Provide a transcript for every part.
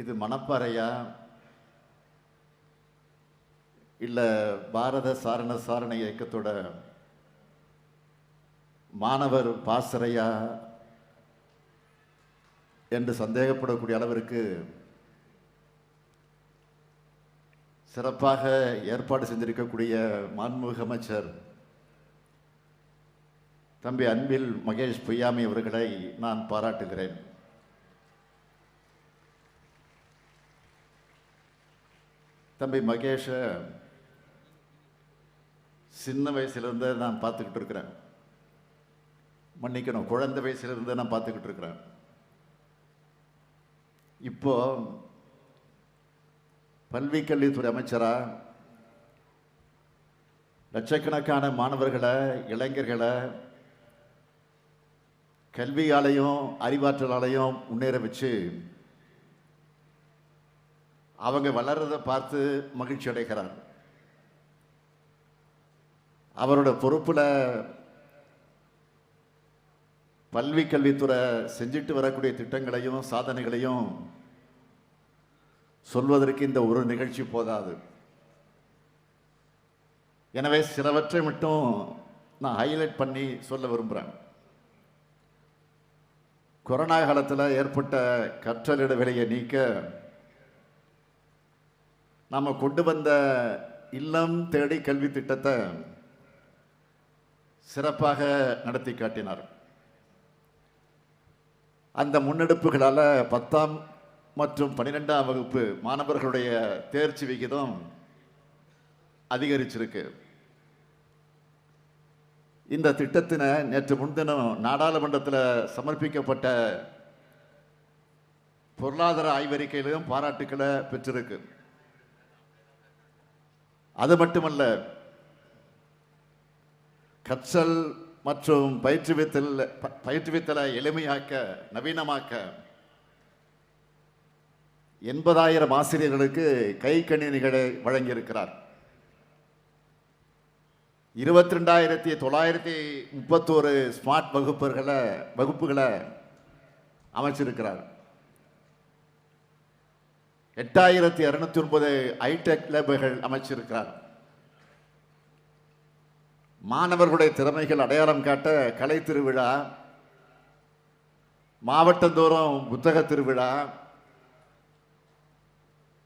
இது மணப்பாறையா? இல்லை பாரத சாரண சாரண இயக்கத்தோட மாணவர் பாசறையா? என்று சந்தேகப்படக்கூடிய அளவிற்கு சிறப்பாக ஏற்பாடு செஞ்சிருக்கக்கூடிய மாண்புமிகு அமைச்சர் தம்பி அன்பில் மகேஷ் பொய்யாமி அவர்களை நான் பாராட்டுகிறேன். தம்பி மகேஷை சின்ன வயசுலேருந்து நான் பார்த்துக்கிட்டு இருக்கிறேன். மன்னிக்கணும் குழந்தை வயசுலேருந்து நான் பார்த்துக்கிட்டு இருக்கிறேன். இப்போ பல்வி கல்வித்துறை அமைச்சராக லட்சக்கணக்கான மாணவர்களை இளைஞர்களை கல்வியாலையும் அறிவாற்றலாலையும் முன்னேற வச்சு அவங்க வளர்றதை பார்த்து மகிழ்ச்சி அடைகிறார். அவரோட பொறுப்பில் பல்வி கல்வித்துறை செஞ்சுட்டு வரக்கூடிய திட்டங்களையும் சாதனைகளையும் சொல்வதற்கு இந்த ஒரு நிகழ்ச்சி போதாது. எனவே சிலவற்றை மட்டும் நான் ஹைலைட் பண்ணி சொல்ல விரும்புகிறேன் கொரோனா காலத்தில் ஏற்பட்ட கற்றல் இடைவெளியை நீக்க நாம் கொண்டு வந்த இல்லம் தேடி கல்வி திட்டத்தை சிறப்பாக நடத்தி காட்டினார். அந்த முன்னெடுப்புகளால் பத்தாம் மற்றும் பன்னிரெண்டாம் வகுப்பு மாணவர்களுடைய தேர்ச்சி விகிதம் அதிகரிச்சிருக்கு. இந்த திட்டத்தினை நேற்று முன்தினம் நாடாளுமன்றத்தில் சமர்ப்பிக்கப்பட்ட பொருளாதார ஆய்வறிக்கையிலும் பாராட்டுக்களை பெற்றிருக்கு. அது மட்டுமல்ல கற்றல் மற்றும் பயிற்றுவித்தல் பயிற்றுவித்தலை எளிமையாக்க நவீனமாக்க எண்பதாயிரம் ஆசிரியர்களுக்கு கை கணினிகளை வழங்கியிருக்கிறார். இருபத்தி ரெண்டாயிரத்தி தொள்ளாயிரத்தி முப்பத்தோரு ஸ்மார்ட் வகுப்புகளை வகுப்புகளை அமைச்சிருக்கிறார். எட்டாயிரத்தி இரநூத்தி ஒன்பது ஐடெக் லேபுகள் அமைச்சிருக்கிறார். மாணவர்களுடைய திறமைகள் அடையாளம் காட்ட கலை திருவிழா மாவட்டந்தோறும் புத்தக திருவிழா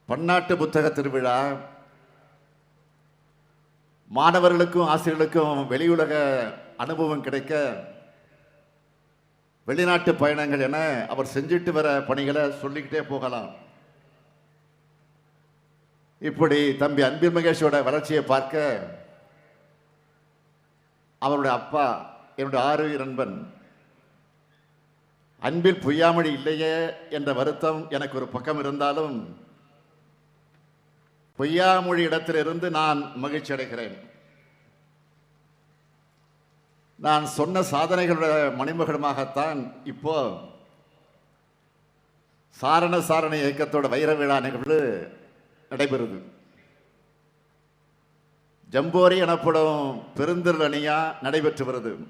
பன்னாட்டு புத்தக திருவிழா மாணவர்களுக்கும் ஆசிரியர்களுக்கும் வெளியுலக அனுபவம் கிடைக்க வெளிநாட்டு பயணங்கள் என அவர் செஞ்சிட்டு வர பணிகளை சொல்லிக்கிட்டே போகலாம். இப்படி தம்பி அன்பில் மகேஷோட வளர்ச்சியை பார்க்க அவருடைய அப்பா என்னுடைய ஆறு நண்பன் அன்பில் பொய்யாமொழி இல்லையே என்ற வருத்தம் எனக்கு ஒரு பக்கம் இருந்தாலும் பொய்யாமொழி இடத்திலிருந்து நான் மகிழ்ச்சி அடைகிறேன். நான் சொன்ன சாதனைகளோட மணிமகுடமாகத்தான் இப்போ சாரண சாரண இயக்கத்தோட வைர விழா நிகழ்வு நடைபெறுது. ஜம்போரி எனப்படும் பெருந்திரள் அணியா நடைபெற்று வருது.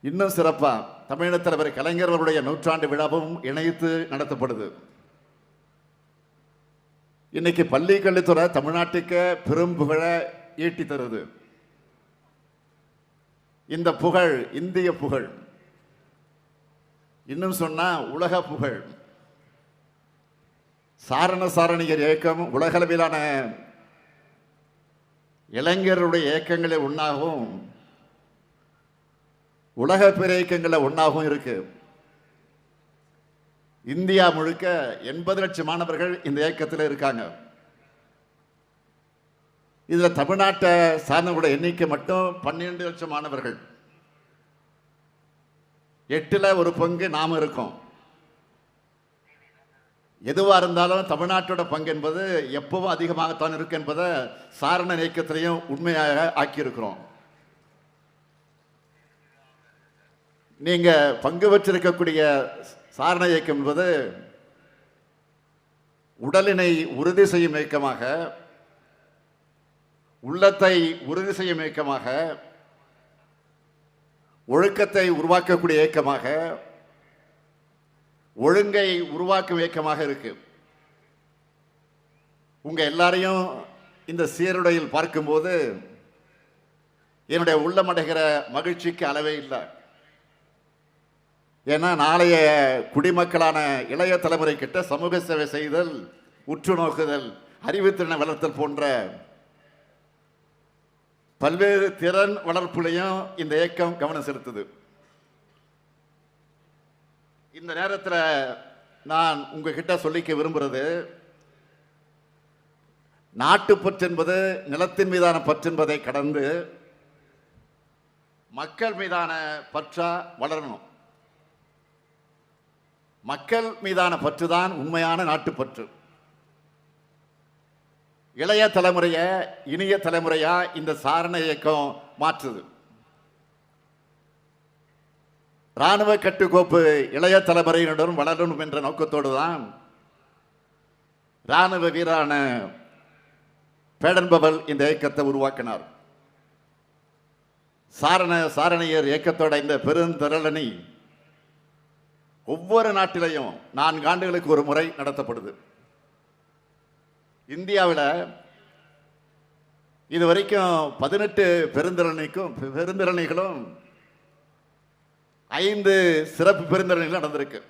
இன்னும் சிறப்பா தமிழக தலைவர் கலைஞர்களுடைய நூற்றாண்டு விழாவும் இணைத்து நடத்தப்படுது. இன்னைக்கு பள்ளி கல்வித்துறை தமிழ்நாட்டுக்கு பெரும் புகழை ஈட்டி தருது. இந்த புகழ் இந்திய புகழ். இன்னும் சொன்னா உலக புகழ். சாரண சாரணியர் இயக்கம் உலகளவிலான இளைஞருடைய இயக்கங்களை ஒன்றாகவும் உலக பிற இயக்கங்களை ஒன்றாகவும் இருக்கு. இந்தியா முழுக்க எண்பது லட்சம் மாணவர்கள் இந்த இயக்கத்தில் இருக்காங்க. இதில் தமிழ்நாட்டை சார்ந்தவங்களோட எண்ணிக்கை மட்டும் பன்னிரெண்டு லட்சம் மாணவர்கள். எட்டில் ஒரு பங்கு நாம இருக்கோம். எதுவாக இருந்தாலும் தமிழ்நாட்டோட பங்கு என்பது எப்பவும் அதிகமாகத்தான் இருக்கு என்பதை சாரண இயக்கத்திலையும் உண்மையாக ஆக்கியிருக்கிறோம். நீங்கள் பங்கு வச்சிருக்கக்கூடிய சாரண இயக்கம் என்பது உடலினை உறுதி செய்யும் இயக்கமாக உள்ளத்தை உறுதி செய்யும் இயக்கமாக ஒழுக்கத்தை உருவாக்கக்கூடிய இயக்கமாக ஒழுங்கை உருவாக்கும் இயக்கமாக இருக்கு. உங்க எல்லாரையும் இந்த சீருடையில் பார்க்கும்போது என்னுடைய உள்ளமடைகிற மகிழ்ச்சிக்கு அளவே இல்லை. ஏன்னா நாளைய குடிமக்களான இளைய தலைமுறை கிட்ட சமூக சேவை செய்தல் உற்று நோக்குதல் அறிவுத்திறனை வளர்த்தல் போன்ற பல்வேறு திறன் வளர்ப்புலையும் இந்த இயக்கம் கவனம் செலுத்துது. இந்த நேரத்தில் நான் உங்ககிட்ட சொல்லிக்க விரும்புகிறது நாட்டுப்பற்று என்பது நிலத்தின் மீதான பற்று என்பதை கடந்து மக்கள் மீதான பற்றா வளரணும். மக்கள் மீதான பற்று தான் உண்மையான நாட்டுப்பற்று இளைய தலைமுறையை இனிய தலைமுறையாக இந்த சாரண இயக்கம் மாற்றுது. இராணுவ கட்டுக்கோப்பு இளைய தலைமுறையினருடன் வளரணும் என்ற நோக்கத்தோடு தான் ராணுவ வீரான பேடன்பவல் இந்த இயக்கத்தை உருவாக்கினார். சாரண சாரணியர் இயக்கத்தோட இந்த பெருந்திரளணி ஒவ்வொரு நாட்டிலையும் நான்கு ஆண்டுகளுக்கு ஒரு முறை நடத்தப்படுது. இந்தியாவில் இது வரைக்கும் பதினெட்டு பெருந்திறனைக்கும் பெருந்திறனைகளும் ஐந்து சிறப்பு பெருந்திரணிகள் நடந்திருக்கு.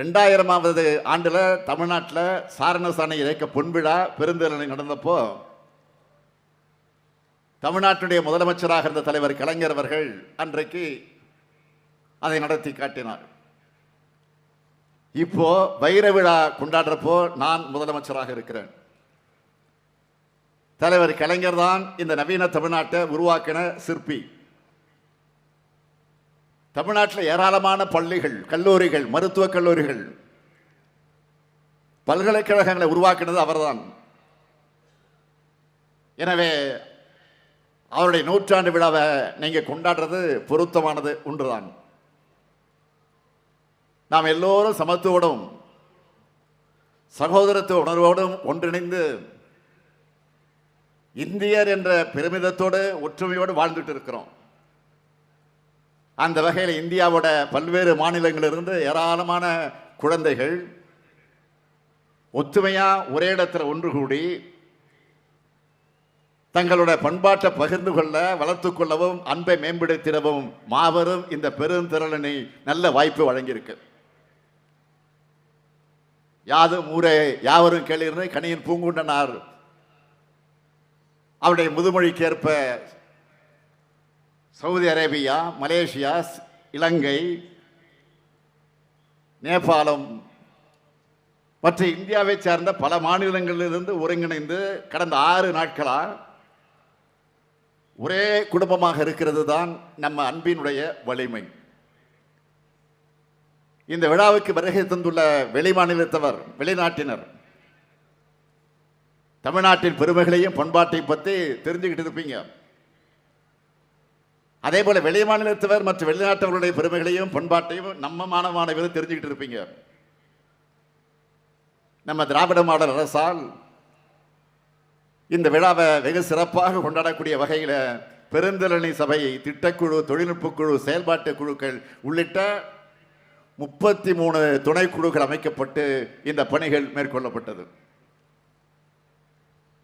ரெண்டாயிரமாவது ஆண்டில் தமிழ்நாட்டில் சாரண இயக்க பொன்விழா பெருந்திரணி நடந்தப்போ தமிழ்நாட்டுடைய முதலமைச்சராக இருந்த தலைவர் கலைஞர் அவர்கள் அன்றைக்கு அதை நடத்தி காட்டினார். இப்போ வைர விழா கொண்டாடுறப்போ நான் முதலமைச்சராக இருக்கிறேன். தலைவர் கலைஞர் தான் இந்த நவீன தமிழ்நாட்டை உருவாக்கின சிற்பி. தமிழ்நாட்டில் ஏராளமான பள்ளிகள் கல்லூரிகள் மருத்துவக் கல்லூரிகள். பல்கலைக்கழகங்களை உருவாக்கினது அவர்தான். எனவே அவருடைய நூற்றாண்டு விழாவை நீங்கள் கொண்டாடுறது பொருத்தமானது ஒன்றுதான். நாம் எல்லோரும் சமத்துவோடும் சகோதரத்துவ உணர்வோடும் ஒன்றிணைந்து இந்தியர் என்ற பெருமிதத்தோடு ஒற்றுமையோடு வாழ்ந்துட்டு இருக்கிறோம். அந்த வகையில் இந்தியாவோட பல்வேறு மாநிலங்களிலிருந்து ஏராளமான குழந்தைகள் ஒத்துமையாக ஒரே இடத்துல ஒன்று கூடி தங்களோட பண்பாட்டை பகிர்ந்து கொள்ள வளர்த்துக்கொள்ளவும் அன்பை மேம்படுத்திடவும் மாபெரும் இந்த பெருந்திரளனை நல்ல வாய்ப்பு வழங்கியிருக்கு. யாதும் ஊரே யாவரும் கேளிர்னு கனியின் பூங்குண்டனார் அவருடைய முதுமொழிக்கேற்ப சவுதி அரேபியா மலேசியா ஸ்- இலங்கை நேபாளம் மற்ற இந்தியாவை சார்ந்த பல மாநிலங்களிலிருந்து ஒருங்கிணைந்து கடந்த ஆறு நாட்களாக ஒரே குடும்பமாக இருக்கிறது தான் நம்ம அன்பினுடைய வலிமை. இந்த விழாவுக்கு வருகை தந்துள்ள வெளிமாநிலத்தவர் வெளிநாட்டினர் தமிழ்நாட்டின் பெருமைகளையும் பண்பாட்டையும் பற்றி தெரிஞ்சுக்கிட்டு இருப்பீங்க. அதே போல வெளி மாநிலத்தவர் மற்றும் வெளிநாட்டவர்களுடைய பெருமைகளையும் பண்பாட்டையும் நம்ம மாணவ தெரிஞ்சுக்கிட்டு இருப்பீங்க. நம்ம திராவிட மாடல் அரசால் இந்த விழாவை வெகு சிறப்பாக கொண்டாடக்கூடிய வகையில் பெருந்திரணி சபை திட்டக்குழு தொழில்நுட்ப குழு செயல்பாட்டு குழுக்கள் உள்ளிட்ட முப்பத்தி மூணு துணைக்குழுக்கள் அமைக்கப்பட்டு இந்த பணிகள் மேற்கொள்ளப்பட்டது.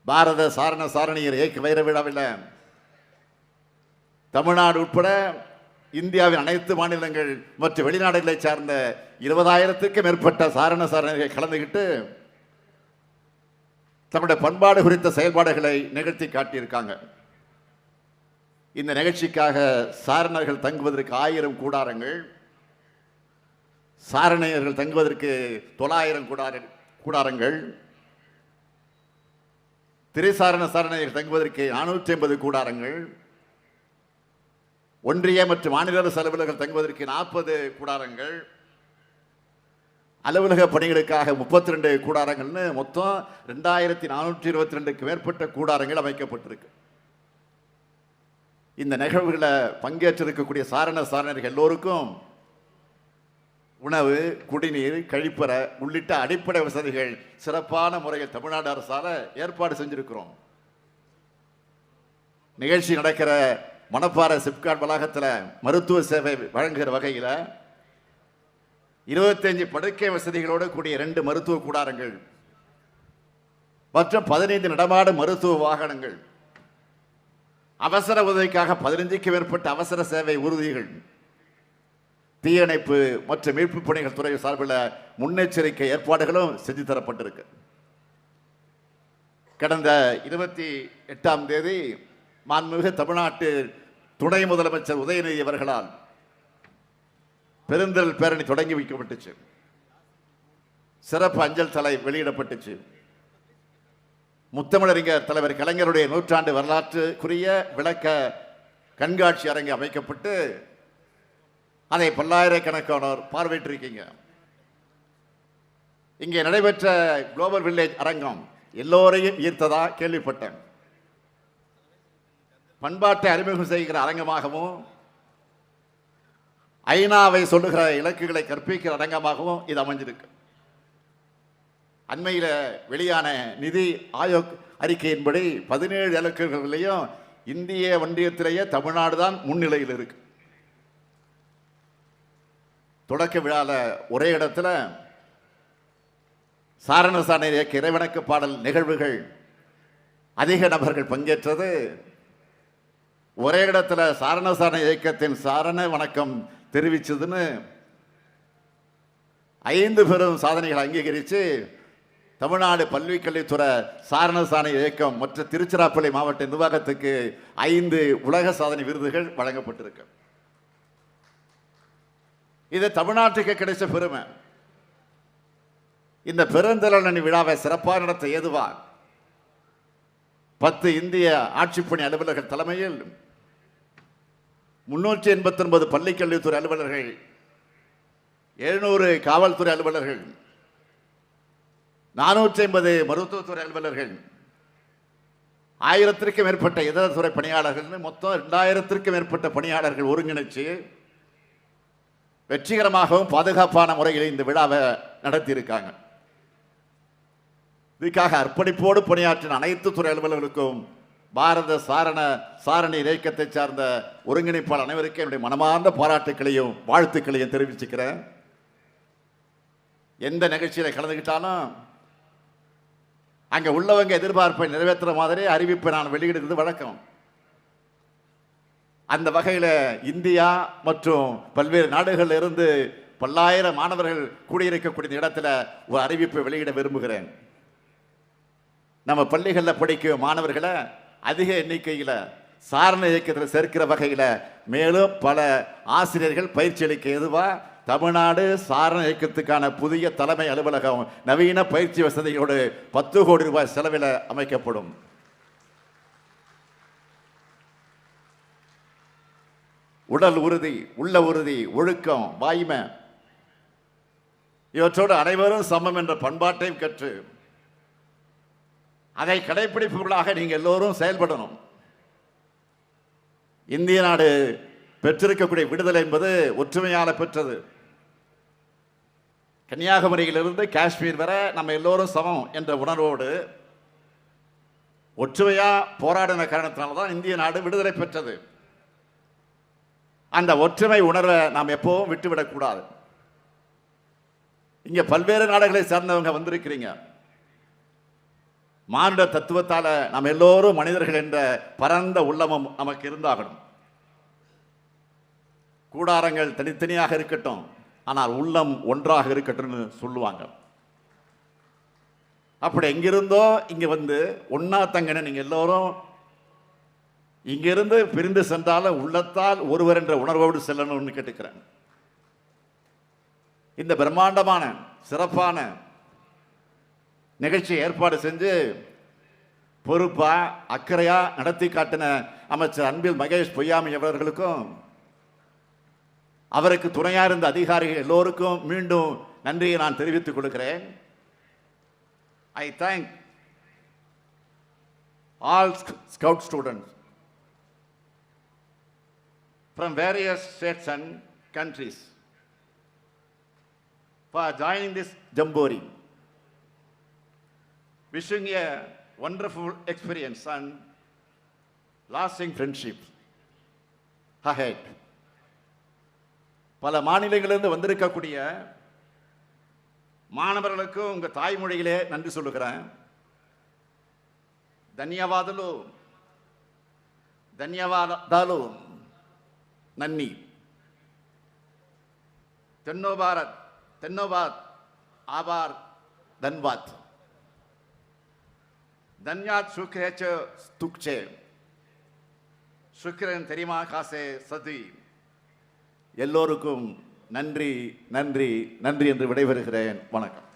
பாரத சாரண சாரணியர் ஏக்க வைர விழாவில் தமிழ்நாடு உட்பட இந்தியாவின் அனைத்து மாநிலங்கள் மற்றும் வெளிநாடுகளை சார்ந்த இருபதாயிரத்துக்கும் மேற்பட்ட சாரண சாரணிகள் கலந்துக்கிட்டு தம்முடைய பண்பாடு குறித்த செயல்பாடுகளை நிகழ்த்தி காட்டியிருக்காங்க. இந்த நிகழ்ச்சிக்காக சாரணர்கள் தங்குவதற்கு ஆயிரம் கூடாரங்கள் சாரணியர்கள் தங்குவதற்கு தொள்ளாயிரம் கூடார கூடாரங்கள் திரைசாரண சாரணியர்கள் தங்குவதற்கு நானூற்றி ஐம்பது கூடாரங்கள் ஒன்றிய மற்றும் மாநில அரசு அலுவலர்கள் தங்குவதற்கு நாற்பது கூடாரங்கள் அலுவலக பணிகளுக்காக முப்பத்தி ரெண்டு கூடாரங்கள்னு மொத்தம் ரெண்டாயிரத்தி நானூற்றி இருபத்தி ரெண்டுக்கு மேற்பட்ட கூடாரங்கள் அமைக்கப்பட்டிருக்கு. இந்த நிகழ்வுகளை பங்கேற்றிருக்கக்கூடிய சாரண சாரணர்கள் எல்லோருக்கும் உணவு குடிநீர் கழிப்பறை உள்ளிட்ட அடிப்படை வசதிகள் சிறப்பான முறையில் தமிழ்நாடு அரசால் ஏற்பாடு செஞ்சிருக்கிறோம். நிகழ்ச்சி நடக்கிற மணப்பாறை சிப்காட் வளாகத்தில் மருத்துவ சேவை வழங்குகிற வகையில் இருபத்தஞ்சு படுக்கை வசதிகளோடு கூடிய ரெண்டு மருத்துவ கூடாரங்கள் மற்றும் பதினைந்து நடமாடும் மருத்துவ வாகனங்கள். அவசர உதவிக்காக பதினைஞ்சுக்கு மேற்பட்ட அவசர சேவை உறுதிகள் தீயணைப்பு மற்றும் மீட்பு பணிகள் துறை சார்பில் முன்னெச்சரிக்கை ஏற்பாடுகளும் செஞ்சு தரப்பட்டிருக்கு. கடந்த இருபத்தி எட்டாம் தேதி மாண்புமிகு தமிழ்நாட்டு துணை முதலமைச்சர் உதயநிதி அவர்களால் பெருந்தல் பேரணி தொடங்கி வைக்கப்பட்டுச்சு. சிறப்பு அஞ்சல் தலை வெளியிடப்பட்டுச்சு. முத்தமிழறிஞர் தலைவர் கலைஞருடைய நூற்றாண்டு வரலாற்றுக்குரிய விளக்க கண்காட்சி அரங்கு அமைக்கப்பட்டு அதை பல்லாயிரக்கணக்கானோர் பார்வையிட்டிருக்கீங்க. இங்கே நடைபெற்ற குளோபல் வில்லேஜ் அரங்கம் எல்லோரையும் ஈர்த்ததா கேள்விப்பட்டேன். பண்பாட்டை அறிமுகம் செய்கிற அரங்கமாகவும் ஐநாவை சொல்லுகிற இலக்குகளை கற்பிக்கிற அரங்கமாகவும் இது அமைஞ்சிருக்கு. அண்மையில் வெளியான நிதி ஆயோக் அறிக்கையின்படி பதினேழு இலக்குகளிலையும் இந்திய ஒன்றியத்திலேயே தமிழ்நாடு தான் முன்னிலையில் இருக்கு. தொடக்க விழாவில் ஒரே இடத்துல சாரணசான இயக்க இறைவணக்க பாடல் நிகழ்வுகள் அதிக நபர்கள் பங்கேற்றது. ஒரே இடத்துல சாரணசான இயக்கத்தின் சாரண வணக்கம் தெரிவிச்சதுன்னு ஐந்து பெரும் சாதனைகளை அங்கீகரித்து தமிழ்நாடு பல்விக்கல்வித்துறை சாரணசான இயக்கம் மற்றும் திருச்சிராப்பள்ளி மாவட்ட நிர்வாகத்துக்கு ஐந்து உலக சாதனை விருதுகள் வழங்கப்பட்டிருக்கு. இது தமிழ்நாட்டுக்கு கிடைச்ச பெருமை. இந்த பெருந்தலனி விழாவை சிறப்பாக நடத்த ஏதுவா? பத்து இந்திய ஆட்சிப்பணி அலுவலர்கள் தலைமையில் முன்னூற்றி எண்பத்தி ஒன்பது பள்ளிக்கல்வித்துறை அலுவலர்கள் எழுநூறு காவல்துறை அலுவலர்கள் நானூற்றி ஐம்பது மருத்துவத்துறை அலுவலர்கள் ஆயிரத்திற்கும் மேற்பட்ட இதர துறை பணியாளர்கள் மொத்தம் ரெண்டாயிரத்திற்கும் மேற்பட்ட பணியாளர்கள் ஒருங்கிணைச்சு வெற்றிகரமாகவும் பாதுகாப்பான முறையில் இந்த விழாவை நடத்தியிருக்காங்க. இதுக்காக அர்ப்பணிப்போடு பணியாற்றின அனைத்து துறை அலுவலர்களுக்கும் பாரத சாரண சாரணி இயக்கத்தை சார்ந்த ஒருங்கிணைப்பாளர் அனைவருக்கும் என்னுடைய மனமார்ந்த பாராட்டுக்களையும் வாழ்த்துக்களையும் தெரிவிச்சுக்கிறேன். எந்த நிகழ்ச்சியில் கலந்துக்கிட்டாலும் அங்கே உள்ளவங்க எதிர்பார்ப்பை நிறைவேற்றுற மாதிரி அறிவிப்பை நான் வெளியிடுறது வழக்கம். அந்த வகையில் இந்தியா மற்றும் பல்வேறு நாடுகளில் இருந்து பல்லாயிரம் மாணவர்கள் கூடியிருக்கக்கூடிய இடத்துல ஒரு அறிவிப்பை வெளியிட விரும்புகிறேன். நம்ம பள்ளிகளில் படிக்கும் மாணவர்களை அதிக எண்ணிக்கையில் சாரண இயக்கத்தில் சேர்க்கிற வகையில் மேலும் பல ஆசிரியர்கள் பயிற்சி அளிக்க எதுவாக தமிழ்நாடு சாரண இயக்கத்துக்கான புதிய தலைமை அலுவலகம் நவீன பயிற்சி வசதியோடு பத்து கோடி ரூபாய் செலவில் அமைக்கப்படும். உடல் உறுதி உள்ள உறுதி ஒழுக்கம் வாய்மை. இவற்றோடு அனைவரும் சமம் என்ற பண்பாட்டையும் கற்று அதை கடைபிடிப்பவர்களாக நீங்கள் எல்லோரும் செயல்படணும். இந்திய நாடு பெற்றிருக்கக்கூடிய விடுதலை என்பது ஒற்றுமையால் பெற்றது. கன்னியாகுமரியிலிருந்து காஷ்மீர் வரை நம்ம எல்லோரும் சமம் என்ற உணர்வோடு ஒற்றுமையாக போராடின காரணத்தினால தான் இந்திய நாடு விடுதலை பெற்றது. அந்த ஒற்றுமை உணர்வை நாம் எப்பவும் விட்டுவிடக்கூடாது. இங்கே பல்வேறு நாடுகளை சார்ந்தவங்க வந்திருக்கிறீங்க. மானுட தத்துவத்தால் நாம் எல்லோரும் மனிதர்கள் என்ற பரந்த உள்ளமும் நமக்கு இருந்தாகணும். கூடாரங்கள் தனித்தனியாக இருக்கட்டும் ஆனால் உள்ளம் ஒன்றாக இருக்கட்டும்னு சொல்லுவாங்க. அப்படி எங்கிருந்தோ இங்கே வந்து ஒன்னா தங்கன நீங்கள் எல்லோரும் இங்கிருந்து பிரிந்து சென்றாலும் உள்ளத்தால் ஒருவர் என்ற உணர்வோடு செல்லணும்னு கேட்டுக்கிறேன். இந்த பிரம்மாண்டமான சிறப்பான நிகழ்ச்சி ஏற்பாடு செஞ்சு பொறுப்பாக அக்கறையாக நடத்தி காட்டின அமைச்சர் அன்பில் மகேஷ் பொய்யாமி அவர்களுக்கும் அவருக்கு துணையாக இருந்த அதிகாரிகள் எல்லோருக்கும் மீண்டும் நன்றியை நான் தெரிவித்துக் கொடுக்கிறேன் I thank all scout students from various states and countries for joining this Jamboree. wishing a wonderful experience and lasting friendship ahead பல மாநிலங்களிலிருந்து வந்திருக்கக்கூடிய மாணவர்களுக்கும் உங்கள் தாய்மொழியிலே நன்றி சொல்லுகிறேன். தன்யவாதலு தன்யவாதாலோ நன்னி தென்னோபாரத் தென்னோபாத் ஆபார் தன்வாத். தன்யாத் சுக்ரேச்ச துக்சே. சுக்கிரன் தெரியுமா? காசே சதி. எல்லோருக்கும் நன்றி நன்றி நன்றி என்று விடைபெறுகிறேன். வணக்கம்.